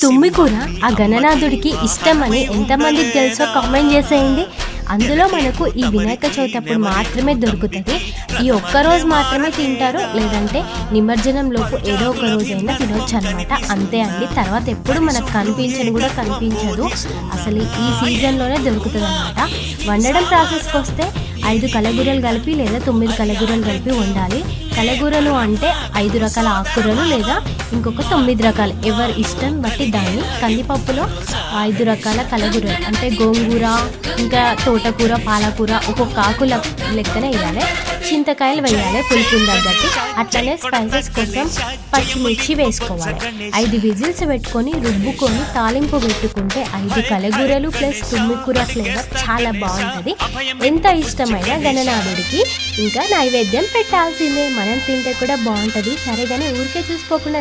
తుమ్మి కూర ఆ గణనాథుడికి ఇష్టమని ఎంతమందికి తెలుసో కామెంట్ చేసేయండి. అందులో మనకు ఈ వినాయక చవితి అప్పుడు మాత్రమే దొరుకుతుంది. ఈ ఒక్క రోజు మాత్రమే తింటారు. లేదంటే నిమజ్జనం లోపు ఏదో ఒక రోజైనా తినొచ్చు అనమాట అంతే అండి. తర్వాత ఎప్పుడు మనకు కనిపించని కూడా కనిపించదు. అసలు ఈ సీజన్లోనే దొరుకుతుంది అనమాట వండడం ప్రాసెస్కి వస్తే ఐదు కలగూరలు కలిపి లేదా తొమ్మిది కలగూరలు కలిపి వండాలి. కలగూరలు అంటే ఐదు రకాల ఆకుకూరలు లేదా ఇంకొక తొమ్మిది రకాలు. ఎవరి ఇష్టం బట్టి దాన్ని కందిపప్పులో ఐదు రకాల కలగూరలు. అంటే గోంగూర ఇంకా తోటకూర పాలకూర ఒక్కొక్క ఆకుల లెక్కన వేయాలి. చింతకాయలు వేయాలి పులుపు తగ్గట్టు. అట్లనే స్పైసెస్ కోసం పచ్చిమిర్చి వేసుకోవాలి. ఐదు విజిల్స్ పెట్టుకొని రుబ్బుకొని తాలింపు పెట్టుకుంటే ఐదు కలగూరలు ప్లస్ తుమ్మికూర ఫ్లేవర్ చాలా బాగుంటుంది. ఎంత ఇష్టమైన గణనాథుడికి ఇంకా నైవేద్యం పెట్టాల్సిందే మనం తింటే కూడా బాగుంటుంది. సరే కానీ ఊరికే చూసుకోకుండా